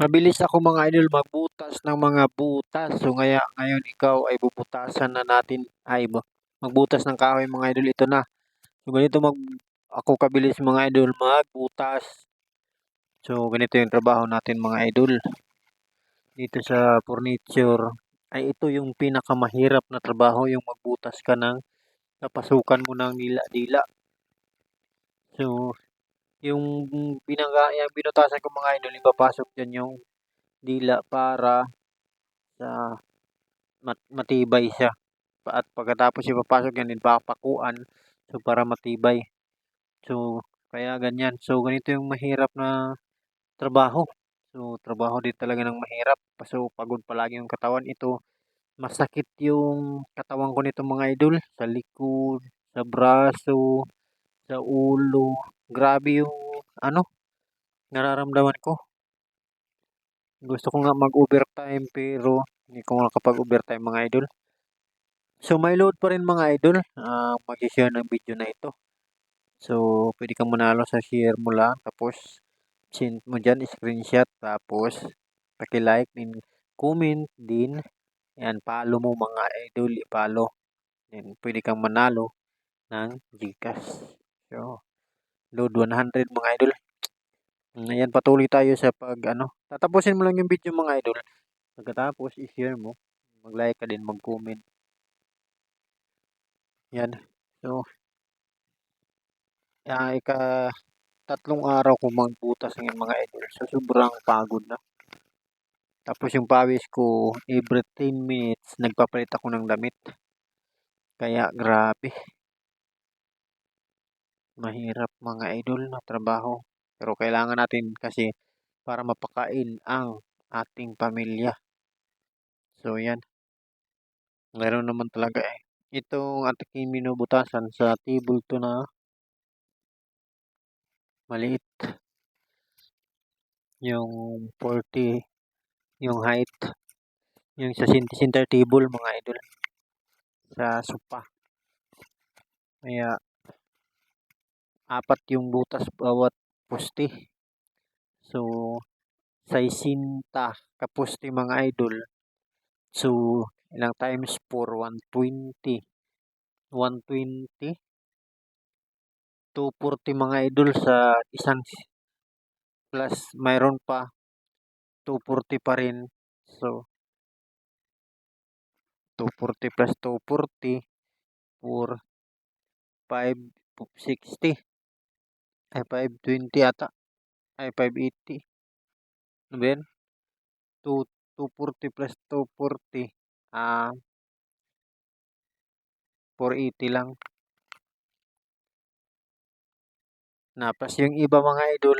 Mabilis ako mga idol magbutas ng mga butas. So ngaya, ngayon ikaw ay bubutasan na natin ay magbutas ng kahoy mga idol. Ito na. So ganito mag ako kabilis mga idol magbutas. So ganito yung trabaho natin mga idol. Dito sa furniture ay ito yung pinakamahirap na trabaho yung magbutas ka ng napasukan mo ng dila-dila. So yung binaga, yung binutasan ko mga idol, ipapasok dyan yung dila para sa mat, matibay siya. At pagkatapos ipapasok yan, ipapakuan so para matibay. So kaya ganyan. So ganito yung mahirap na trabaho. So trabaho din talaga ng mahirap. So pagod palagi yung katawan. Ito masakit yung katawan ko nito mga idol sa likod, sa braso, sa ulo, grabe yung ano, nararamdaman ko. Gusto ko nga mag-overtime pero hindi ko nakapag-overtime mga idol. So may load pa rin mga idol. Uh, Mag-share ng video na ito. So pwede kang manalo sa share mo lang. Tapos send mo dyan, screenshot. Tapos paki-like din, comment din. Yan, follow mo mga idol, follow. Yan, pwede kang manalo ng Gcash. So, load 100 mga idol. Ayan, patuloy tayo sa pag ano. Tatapusin mo lang yung video mga idol. Pagkatapos, i-share mo. Mag-like ka din, mag-comment. Yan. So, uh, ika tatlong araw ko magbutas ng mga idol. So, sobrang pagod na. Tapos yung pawis ko, every 10 minutes, nagpapalit ako ng damit. Kaya, grabe mahirap mga idol na trabaho. Pero kailangan natin kasi para mapakain ang ating pamilya. So yan. Meron naman talaga eh. Itong ating minubutasan sa table to na maliit. Yung 40 yung height yung sa center table mga idol sa sopa. Kaya apat yung butas bawat poste. So, 60 kaposte mga idol. So, ilang times 4, 120. 120. 240 mga idol sa isang plus mayroon pa 240 pa rin. So, 240 plus 240 4 560 ay 520 ata. Ay 580. Ano ba yan? 2, 240 plus 240. Ah, 480 lang. Na, plus yung iba mga idol,